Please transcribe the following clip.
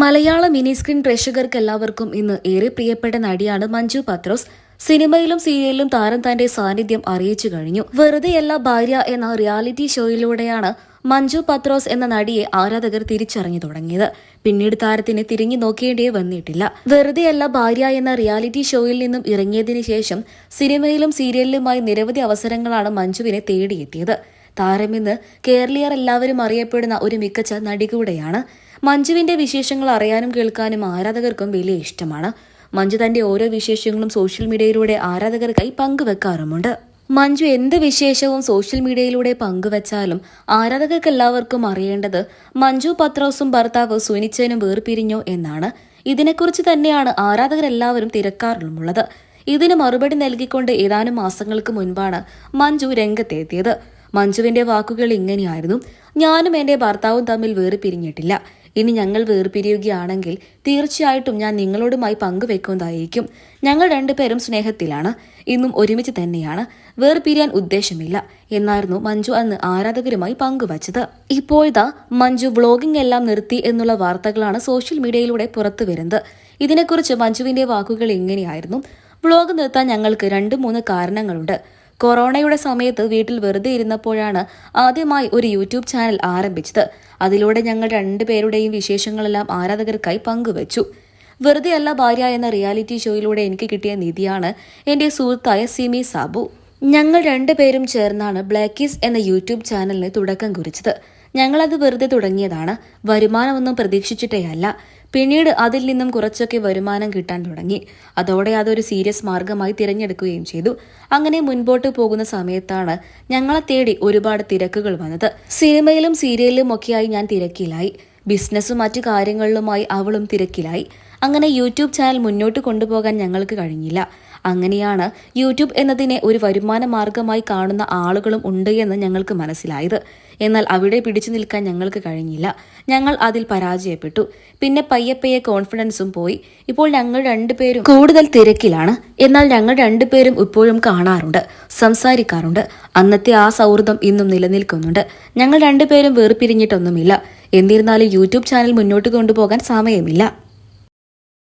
മലയാള mini screen പ്രേക്ഷകർക്ക് എല്ലാവർക്കും ഇന്ന് ഏറെ പ്രിയപ്പെട്ട നടിയാണ് മഞ്ജു പത്രോസ്. സിനിമയിലും സീരിയലിലും താരം തന്റെ സാന്നിധ്യം അറിയിച്ചു കഴിഞ്ഞു. വെറുതെയല്ല ഭാര്യ എന്ന റിയാലിറ്റി ഷോയിലൂടെയാണ് മഞ്ജു പത്രോസ് എന്ന നടിയെ ആരാധകർ തിരിച്ചറിഞ്ഞു തുടങ്ങിയത്. പിന്നീട് താരത്തിന് തിരിഞ്ഞു നോക്കേണ്ടിയേ വന്നിട്ടില്ല. വെറുതെയല്ല ഭാര്യ എന്ന റിയാലിറ്റി ഷോയിൽ നിന്നും ഇറങ്ങിയതിനു ശേഷം സിനിമയിലും സീരിയലിലുമായി നിരവധി അവസരങ്ങളാണ് മഞ്ജുവിനെ തേടിയെത്തിയത്. താരമിന്ന് കേരളീയർ എല്ലാവരും അറിയപ്പെടുന്ന ഒരു മികച്ച നടി കൂടെയാണ് മഞ്ജുവിന്റെ വിശേഷങ്ങൾ അറിയാനും കേൾക്കാനും ആരാധകർക്കും വലിയ ഇഷ്ടമാണ്. മഞ്ജു തന്റെ ഓരോ വിശേഷങ്ങളും സോഷ്യൽ മീഡിയയിലൂടെ ആരാധകർക്കായി പങ്കുവെക്കാറുമുണ്ട്. മഞ്ജു എന്ത് വിശേഷവും സോഷ്യൽ മീഡിയയിലൂടെ പങ്കുവച്ചാലും ആരാധകർക്ക് എല്ലാവർക്കും അറിയേണ്ടത് മഞ്ജു പത്രോസും ഭർത്താവ് സുനിച്ചനും വേർപിരിഞ്ഞോ എന്നാണ്. ഇതിനെക്കുറിച്ച് തന്നെയാണ് ആരാധകരെല്ലാവരും തിരക്കാറുമുള്ളത്. ഇതിന് മറുപടി നൽകിക്കൊണ്ട് ഏതാനും മാസങ്ങൾക്ക് മുൻപാണ് മഞ്ജു രംഗത്തെത്തിയത്. മഞ്ജുവിന്റെ വാക്കുകൾ ഇങ്ങനെയായിരുന്നു. ഞാനും എന്റെ ഭർത്താവും തമ്മിൽ വേർപിരിഞ്ഞിട്ടില്ല. ഇനി ഞങ്ങൾ വേർപിരിയുകയാണെങ്കിൽ തീർച്ചയായിട്ടും ഞാൻ നിങ്ങളോടുമായി പങ്കുവെക്കുന്നതായിരിക്കും. ഞങ്ങൾ രണ്ടുപേരും സ്നേഹത്തിലാണ്. ഇന്നും ഒരുമിച്ച് തന്നെയാണ്. വേർപിരിയാൻ ഉദ്ദേശമില്ല എന്നായിരുന്നു മഞ്ജു അന്ന് ആരാധകരുമായി പങ്കുവച്ചത്. ഇപ്പോഴത്തെ മഞ്ജു വ്ളോഗിംഗ് എല്ലാം നിർത്തി എന്നുള്ള വാർത്തകളാണ് സോഷ്യൽ മീഡിയയിലൂടെ പുറത്തു വരുന്നത്. ഇതിനെക്കുറിച്ച് മഞ്ജുവിന്റെ വാക്കുകൾ ഇങ്ങനെയായിരുന്നു. വ്ളോഗ് നിർത്താൻ ഞങ്ങൾക്ക് രണ്ട് മൂന്ന് കാരണങ്ങളുണ്ട്. കൊറോണയുടെ സമയത്ത് വീട്ടിൽ വെറുതെ ഇരുന്നപ്പോഴാണ് ആദ്യമായി ഒരു യൂട്യൂബ് ചാനൽ ആരംഭിച്ചത്. അതിലൂടെ ഞങ്ങൾ രണ്ടുപേരുടെയും വിശേഷങ്ങളെല്ലാം ആരാധകർക്കായി പങ്കുവച്ചു. വെറുതെയല്ല ഭാര്യ എന്ന റിയാലിറ്റി ഷോയിലൂടെ എനിക്ക് കിട്ടിയ നിധിയാണ് എന്റെ സുഹൃത്തായ സിമി സാബു. ഞങ്ങൾ രണ്ടുപേരും ചേർന്നാണ് ബ്ലാക്കീസ് എന്ന യൂട്യൂബ് ചാനലിന് തുടക്കം കുറിച്ചത്. ഞങ്ങളത് വെറുതെ തുടങ്ങിയതാണ്. വരുമാനമൊന്നും പ്രതീക്ഷിച്ചിട്ടേയല്ല. പിന്നീട് അതിൽ നിന്നും കുറച്ചൊക്കെ വരുമാനം കിട്ടാൻ തുടങ്ങി. അതോടെ അതൊരു സീരിയസ് മാർഗമായി തിരഞ്ഞെടുക്കുകയും ചെയ്തു. അങ്ങനെ മുൻപോട്ട് പോകുന്ന സമയത്താണ് ഞങ്ങളെ തേടി ഒരുപാട് തിരക്കുകൾ വന്നത്. സിനിമയിലും സീരിയലിലും ഒക്കെയായി ഞാൻ തിരക്കിലായി. ബിസിനസ്സും മറ്റു കാര്യങ്ങളിലുമായി അവളും തിരക്കിലായി. അങ്ങനെ യൂട്യൂബ് ചാനൽ മുന്നോട്ട് കൊണ്ടുപോകാൻ ഞങ്ങൾക്ക് കഴിഞ്ഞില്ല. അങ്ങനെയാണ് യൂട്യൂബ് എന്നതിനെ ഒരു വരുമാന മാർഗമായി കാണുന്ന ആളുകളും ഉണ്ട് എന്ന് ഞങ്ങൾക്ക് മനസ്സിലായത്. എന്നാൽ അവിടെ പിടിച്ചു നിൽക്കാൻ ഞങ്ങൾക്ക് കഴിഞ്ഞില്ല. ഞങ്ങൾ അതിൽ പരാജയപ്പെട്ടു. പിന്നെ പയ്യപ്പയ്യെ കോൺഫിഡൻസും പോയി. ഇപ്പോൾ ഞങ്ങൾ രണ്ടുപേരും കൂടുതൽ തിരക്കിലാണ്. എന്നാൽ ഞങ്ങൾ രണ്ടുപേരും ഇപ്പോഴും കാണാറുണ്ട് സംസാരിക്കാറുണ്ട്. അന്നത്തെ ആ സൗഹൃദം ഇന്നും നിലനിൽക്കുന്നുണ്ട്. ഞങ്ങൾ രണ്ടുപേരും വേർപിരിഞ്ഞിട്ടൊന്നുമില്ല. എന്നിരുന്നാലും യൂട്യൂബ് ചാനൽ മുന്നോട്ട് കൊണ്ടുപോകാൻ സമയമില്ല